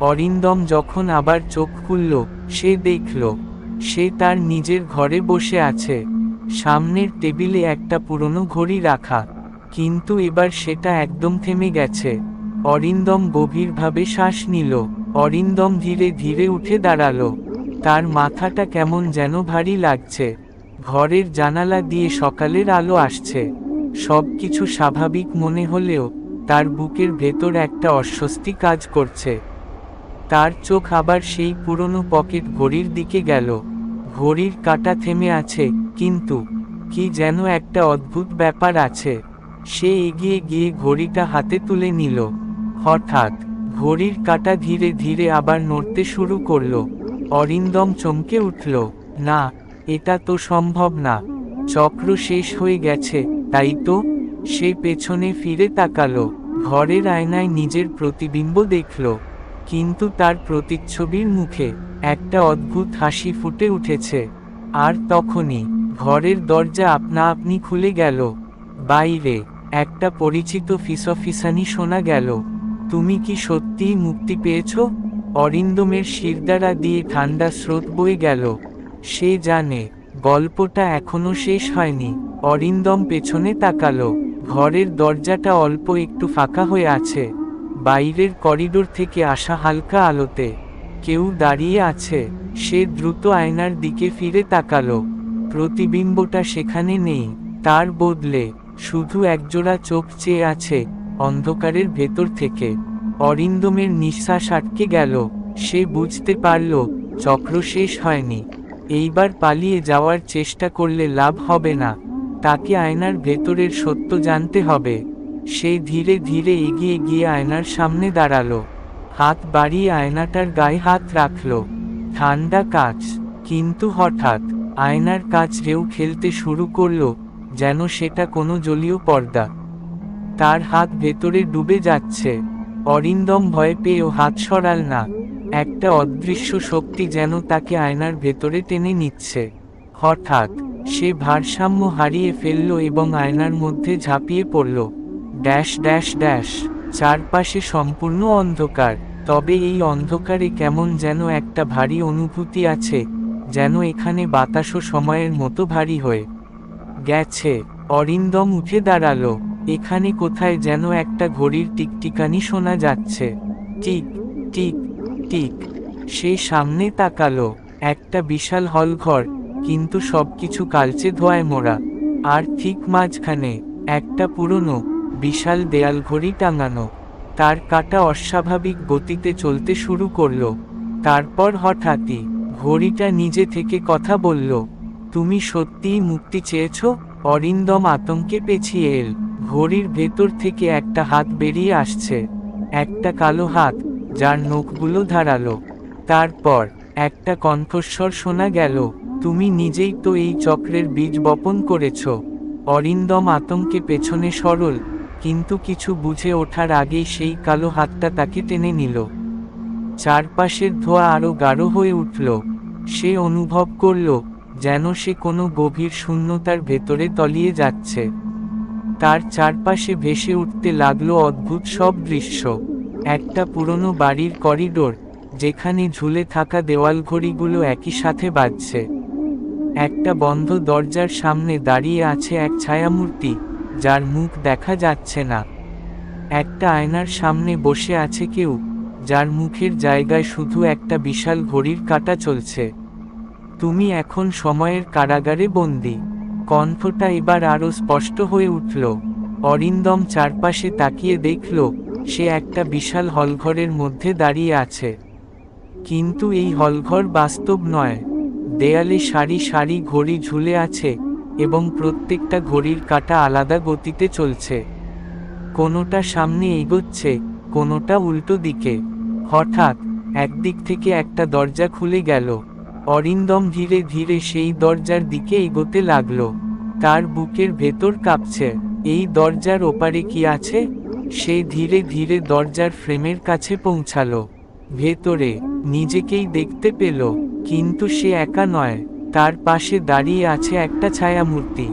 অরিন্দম যখন আবার চোখ খুলল, সে দেখল, সে তার নিজের ঘরে বসে আছে। সামনের টেবিলে একটা পুরনো ঘড়ি রাখা, কিন্তু এবার সেটা একদম থেমে গেছে। অরিন্দম গভীরভাবে শ্বাস নিল। অরিন্দম ধীরে ধীরে উঠে দাঁড়াল। তার মাথাটা কেমন যেন ভারী লাগছে। ঘরের জানালা দিয়ে সকালের আলো আসছে। সব কিছু স্বাভাবিক মনে হলেও, তার বুকের ভেতর একটা অস্বস্তি কাজ করছে। তার চোখ আবার সেই পুরনো পকেট ঘড়ির দিকে গেল। ঘড়ির কাটা থেমে আছে, কিন্তু কি যেন একটা অদ্ভুত ব্যাপার আছে। সে এগিয়ে গিয়ে ঘড়িটা হাতে তুলে নিল। হঠাৎ ঘড়ির কাটা ধীরে ধীরে আবার নড়তে শুরু করল। অরিন্দম চমকে উঠল, না, এটা তো সম্ভব না। চক্র শেষ হয়ে গেছে, তাই তো? সে পেছনে ফিরে তাকালো, ঘরের আয়নায় নিজের প্রতিবিম্ব দেখল। কিন্তু তার প্রতিচ্ছবির মুখে একটা অদ্ভুত হাসি ফুটে উঠেছে। আর তখনই ঘরের দরজা আপনা আপনি খুলে গেল। বাইরে একটা পরিচিত ফিসফিসানি শোনা গেল। তুমি কি সত্যিই মুক্তি পেয়েছ? অরিন্দমের শিরদারা দিয়ে ঠান্ডা স্রোত বয়ে গেল। সে জানে, গল্পটা এখনও শেষ হয়নি। অরিন্দম পেছনে তাকালো। ঘরের দরজাটা অল্প একটু ফাঁকা হয়ে আছে। বাইরের করিডোর থেকে আসা হালকা আলোতে। কেউ দাঁড়িয়ে আছে, সে দ্রুত আয়নার দিকে ফিরে তাকালো। প্রতিবিম্বটা সেখানে নেই, তার বদলে শুধু একজোড়া চোখ চেয়ে আছে অন্ধকারের ভেতর থেকে। অরিন্দমের নিঃশ্বাস আটকে গেল, সে বুঝতে পারল, চক্র শেষ হয়নি। এইবার পালিয়ে যাওয়ার চেষ্টা করলে লাভ হবে না, তাকে আয়নার ভেতরের সত্য জানতে হবে। সে ধীরে ধীরে এগিয়ে গিয়ে আয়নার সামনে দাঁড়াল। হাত বাড়িয়ে আয়নাটার গায়ে হাত রাখল। ঠান্ডা কাজ। কিন্তু হঠাৎ আয়নার কাজ রেউ খেলতে শুরু করল, যেন সেটা কোনো জলীয় পর্দা। তার হাত ভেতরে ডুবে যাচ্ছে। অরিন্দম ভয় পেয়েও হাত সরাল না। একটা অদৃশ্য শক্তি যেন তাকে আয়নার ভেতরে টেনে নিচ্ছে। হঠাৎ সে ভারসাম্য হারিয়ে ফেলল এবং আয়নার মধ্যে ঝাঁপিয়ে পড়ল। ড্যাশ ড্যাশ ড্যাশ, চারপাশে সম্পূর্ণ অন্ধকার, তবে এই অন্ধকারে কেমন যেন একটা ভারী অনুভূতি আছে, যেন এখানে বাতাসও সময়ের মতো ভারী হয়ে গেছে। অরিন্দম উঠে দাঁড়াল, এখানে কোথায় যেন একটা ঘড়ির টিকটিকানি শোনা যাচ্ছে। টিক টিক টিক, সে সামনে তাকালো, একটা বিশাল হলঘর, কিন্তু সবকিছু কালচে ধোয়ায় মোড়া, আর ঠিক মাঝখানে, একটা পুরনো বিশাল দেয়াল ঘড়ি টাঙানো। তার কাটা অস্বাভাবিক গতিতে চলতে শুরু করল। তারপর হঠাৎই ঘড়িটা নিজে থেকে কথা বলল, তুমি সত্যিই মুক্তি চেয়েছ? অরিন্দম আতঙ্কে পেছিয়ে এল। ঘড়ির ভেতর থেকে একটা হাত বেরিয়ে আসছে। একটা কালো হাত, যার নখগুলো ধারালো। তারপর একটা কণ্ঠস্বর শোনা গেল, তুমি নিজেই তো এই চক্রের বীজ বপন করেছ। অরিন্দম আতঙ্কে পেছনে সরল কিন্তু কিছু বুঝে ওঠার আগেই সেই কালো হাতটা তাকে টেনে নিল। চারপাশের ধোয়া আরও গাঢ় হয়ে উঠল। সে অনুভব করল, যেন সে কোনো গভীর শূন্যতার ভেতরে তলিয়ে যাচ্ছে। তার চারপাশে ভেসে উঠতে লাগল অদ্ভুত সব দৃশ্য। একটা পুরনো বাড়ির করিডোর, যেখানে ঝুলে থাকা দেওয়াল ঘড়িগুলো একই সাথে বাজছে। একটা বন্ধ দরজার সামনে দাঁড়িয়ে আছে এক ছায়ামূর্তি। যার মুখ দেখা যাচ্ছে না। একটা আয়নার সামনে বসে আছে কেউ, যার মুখের জায়গায় শুধু একটা বিশাল ঘড়ির কাটা চলছে। তুমি এখন সময়ের কারাগারে বন্দি। কণ্ঠটা এবার আরও স্পষ্ট হয়ে উঠল। অরিন্দম চারপাশে তাকিয়ে দেখল, সে একটা বিশাল হলঘরের মধ্যে দাঁড়িয়ে আছে। কিন্তু এই হলঘর বাস্তব নয়। দেয়ালে সারি সারি ঘড়ি ঝুলে আছে। এবং প্রত্যেকটা ঘড়ির কাটা আলাদা গতিতে চলছে। কোনোটা সামনে এগোচ্ছে, কোনোটা উল্টো দিকে। হঠাৎ, একদিক থেকে একটা দরজা খুলে গেল। অরিন্দম ধীরে ধীরে সেই দরজার দিকে এগোতে লাগল। তার বুকের ভেতর কাঁপছে। এই দরজার ওপারে কি আছে? সে ধীরে ধীরে দরজার ফ্রেমের কাছে পৌঁছালো। ভেতরে, নিজেকেই দেখতে পেল, কিন্তু সে একা নয়। তার পাশে দাঁড়িয়ে আছে একটা ছায়ামূর্তি।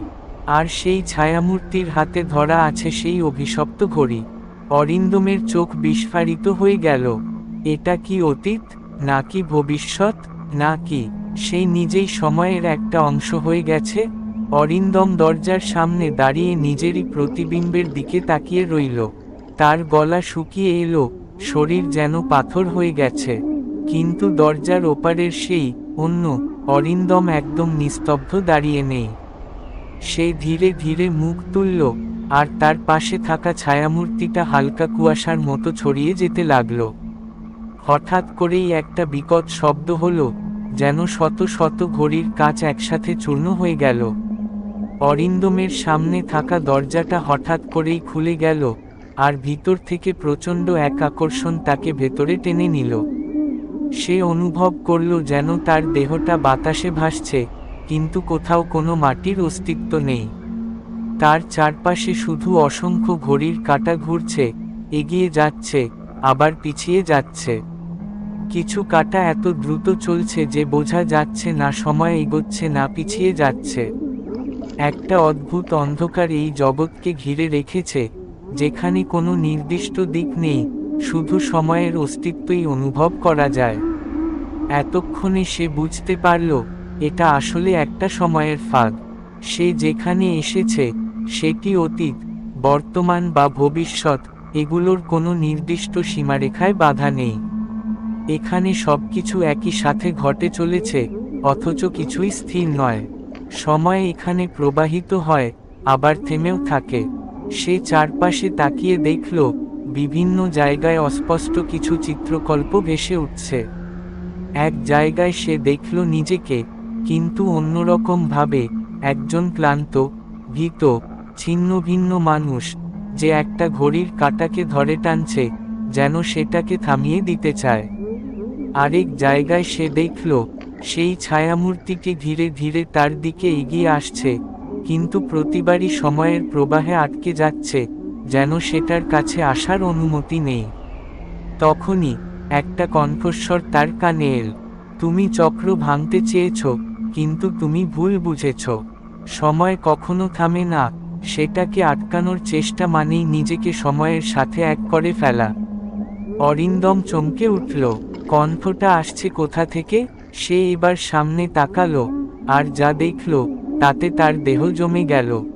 আর সেই ছায়ামূর্তির হাতে ধরা আছে সেই অভিশপ্ত ঘড়ি। অরিন্দমের চোখ বিস্ফারিত হয়ে গেল। এটা কি অতীত? নাকি ভবিষ্যৎ? নাকি সেই নিজেই সময়ের একটা অংশ হয়ে গেছে। অরিন্দম দরজার সামনে দাঁড়িয়ে নিজেরই প্রতিবিম্বের দিকে তাকিয়ে রইল। তার গলা শুকিয়ে এলো। শরীর যেন পাথর হয়ে গেছে। কিন্তু দরজার ওপারের সেই অন্য অরিন্দম একদম নিস্তব্ধ দাঁড়িয়ে নেই। সে ধীরে ধীরে মুখ তুলল, আর তার পাশে থাকা ছায়ামূর্তিটা হালকা কুয়াশার মতো ছড়িয়ে যেতে লাগল। হঠাৎ করেই একটা বিকট শব্দ হলো, যেন শত শত ঘড়ির কাজ একসাথে চূর্ণ হয়ে গেল। অরিন্দমের সামনে থাকা দরজাটা হঠাৎ করেই খুলে গেল, আর ভিতর থেকে প্রচণ্ড এক আকর্ষণ তাকে ভেতরে টেনে নিল। সে অনুভব করল যেন তার দেহটা বাতাসে ভাসছে, কিন্তু কোথাও কোনো মাটির অস্তিত্ব নেই। তার চারপাশে শুধু অসংখ্য ঘড়ির কাঁটা ঘুরছে, এগিয়ে যাচ্ছে, আবার পিছিয়ে যাচ্ছে। কিছু কাটা এত দ্রুত চলছে যে বোঝা যাচ্ছে না, সময় এগোচ্ছে না, পিছিয়ে যাচ্ছে। একটা অদ্ভুত অন্ধকার এই জগৎকে ঘিরে রেখেছে, যেখানে কোনো নির্দিষ্ট দিক নেই। শুধু সময়ের অস্তিত্বই অনুভব করা যায়। এতক্ষণে সে বুঝতে পারল, এটা আসলে একটা সময়ের ফাঁদ। সে যেখানে এসেছে, সেটি অতীত, বর্তমান বা ভবিষ্যৎ, এগুলোর কোনো নির্দিষ্ট সীমারেখায় বাধা নেই। এখানে সবকিছু একই সাথে ঘটে চলেছে, অথচ কিছুই স্থির নয়। সময় এখানে প্রবাহিত হয়, আবার থেমেও থাকে। সে চারপাশে তাকিয়ে দেখল বিভিন্ন জায়গায় অস্পষ্ট কিছু চিত্রকল্প ভেসে উঠছে। এক জায়গায় সে দেখল নিজেকে, কিন্তু অন্যরকম ভাবে একজন ক্লান্ত, ভীত, ছিন্ন ভিন্ন মানুষ, যে একটা ঘড়ির কাটাকে ধরে টানছে, যেন সেটাকে থামিয়ে দিতে চায়। আরেক জায়গায় সে দেখল, সেই ছায়ামূর্তিটি ধীরে ধীরে তার দিকে এগিয়ে আসছে, কিন্তু প্রতিবারই সময়ের প্রবাহে আটকে যাচ্ছে। যেন সেটার কাছে আসার অনুমতি নেই। তখনই একটা কণ্ঠস্বর তার কানে এল, তুমি চক্র ভাঙতে চেয়েছ, কিন্তু তুমি ভুল বুঝেছ। সময় কখনো থামে না, সেটাকে আটকানোর চেষ্টা মানেই নিজেকে সময়ের সাথে এক করে ফেলা। অরিন্দম চমকে উঠল, কণ্ঠটা আসছে কোথা থেকে? সে এবার সামনে তাকালো, আর যা দেখল, তাতে তার দেহ জমে গেল।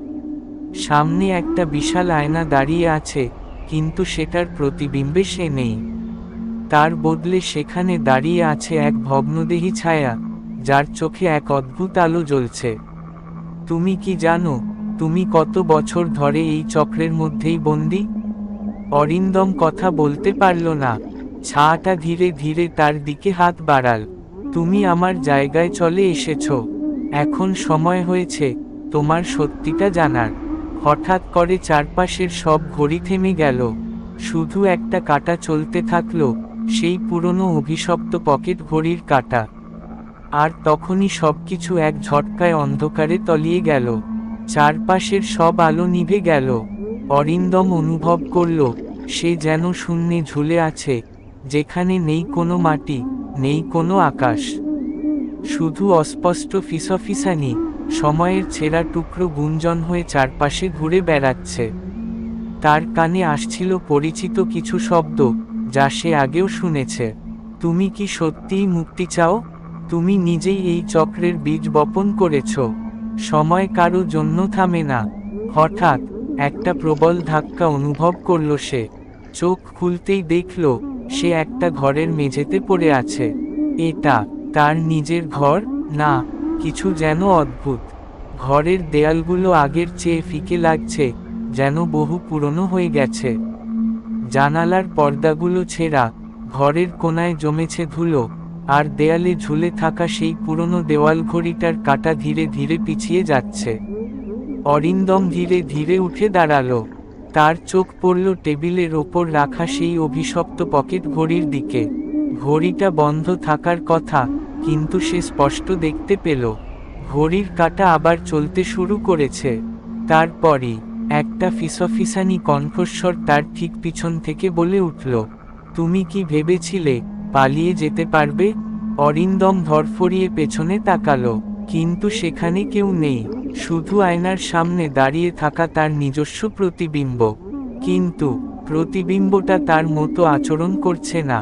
সামনে একটা বিশাল আয়না দাঁড়িয়ে আছে, কিন্তু সেটার প্রতিবিম্বে সে নেই। তার বদলে সেখানে দাঁড়িয়ে আছে এক ভগ্নদেহী ছায়া, যার চোখে এক অদ্ভুত আলো জ্বলছে। তুমি কি জানো, তুমি কত বছর ধরে এই চক্রের মধ্যেই বন্দি? অরিন্দম কথা বলতে পারল না। ছাটা ধীরে ধীরে তার দিকে হাত বাড়াল। তুমি আমার জায়গায় চলে এসেছ। এখন সময় হয়েছে তোমার সত্যিটা জানার। হঠাৎ করে চারপাশের সব ঘড়ি থেমে গেল। শুধু একটা কাটা চলতে থাকল, সেই পুরনো অভিশপ্ত পকেট ঘড়ির কাটা। আর তখনই সব কিছু এক ঝটকায় অন্ধকারে তলিয়ে গেল। চারপাশের সব আলো নিভে গেল। অরিন্দম অনুভব করল, সে যেন শূন্যে ঝুলে আছে, যেখানে নেই কোনো মাটি, নেই কোনো আকাশ। শুধু অস্পষ্ট ফিসফিসানি। সময়ের ছেঁড়া টুকরো গুঞ্জন হয়ে চারপাশে ঘুরে বেড়াচ্ছে। তার কানে আসছিল পরিচিত কিছু শব্দ, যা সে আগেও শুনেছে। তুমি কি সত্যিই মুক্তি চাও? তুমি নিজেই এই চক্রের বীজ বপন করেছ। সময় কারও জন্য থামে না। হঠাৎ একটা প্রবল ধাক্কা অনুভব করল সে। চোখ খুলতেই দেখল, সে একটা ঘরের মেঝেতে পড়ে আছে। এটা তার নিজের ঘর? না কিছু যেন অদ্ভুত। ঘরের দেয়ালগুলো আগের চেয়ে ফিকে লাগছে, যেন বহু পুরনো হয়ে গেছে। জানালার পর্দাগুলো ছেঁড়া, ঘরের কোনায় জমেছে ধুলো, আর দেয়ালে ঝুলে থাকা সেই পুরনো দেওয়াল ঘড়িটার কাটা ধীরে ধীরে পিছিয়ে যাচ্ছে। অরিন্দম ধীরে ধীরে উঠে দাঁড়াল। তার চোখ পড়ল টেবিলের ওপর রাখা সেই অভিশপ্ত পকেট ঘড়ির দিকে। ঘড়িটা বন্ধ থাকার কথা কিন্তু সে স্পষ্ট দেখতে পেল, ঘড়ির কাটা আবার চলতে শুরু করেছে। তারপরই একটা ফিসফিসানি কণ্ঠস্বর তার ঠিক পিছন থেকে বলে উঠল, তুমি কি ভেবেছিলে পালিয়ে যেতে পারবে? অরিন্দম ধরফরিয়ে পেছনে তাকালো, কিন্তু সেখানে কেউ নেই, শুধু আয়নার সামনে দাঁড়িয়ে থাকা তার নিজস্ব প্রতিবিম্ব। কিন্তু প্রতিবিম্বটা তার মতো আচরণ করছে না,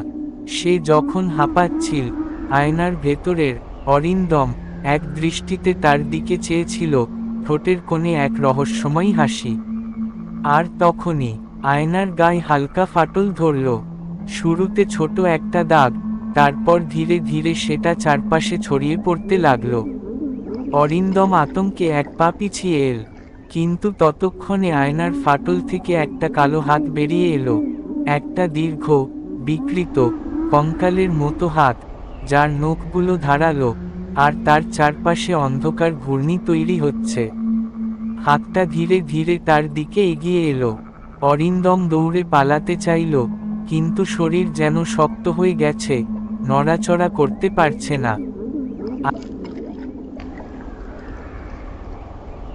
সে যখন হাঁপাচ্ছিল আয়নার ভেতরের অরিন্দম এক দৃষ্টিতে তার দিকে চেয়েছিল, ঠোঁটের কোণে এক রহস্যময় হাসি। আর তখনই আয়নার গায়ে হালকা ফাটল ধরল। শুরুতে ছোট একটা দাগ, তারপর ধীরে ধীরে সেটা চারপাশে ছড়িয়ে পড়তে লাগল। অরিন্দম আতঙ্কে এক পা পিছিয়ে এল, কিন্তু ততক্ষণে আয়নার ফাটল থেকে একটা কালো হাত বেরিয়ে এলো। একটা দীর্ঘ, বিকৃত, কঙ্কালের মতো হাত যার নখগুলো ধারালো, আর তার চারপাশে অন্ধকার ঘূর্ণি তৈরি হচ্ছে। হাতটা ধীরে ধীরে তার দিকে এগিয়ে এলো। অরিন্দম দৌড়ে পালাতে চাইল, কিন্তু শরীর যেন শক্ত হয়ে গেছে, নড়াচড়া করতে পারছে না।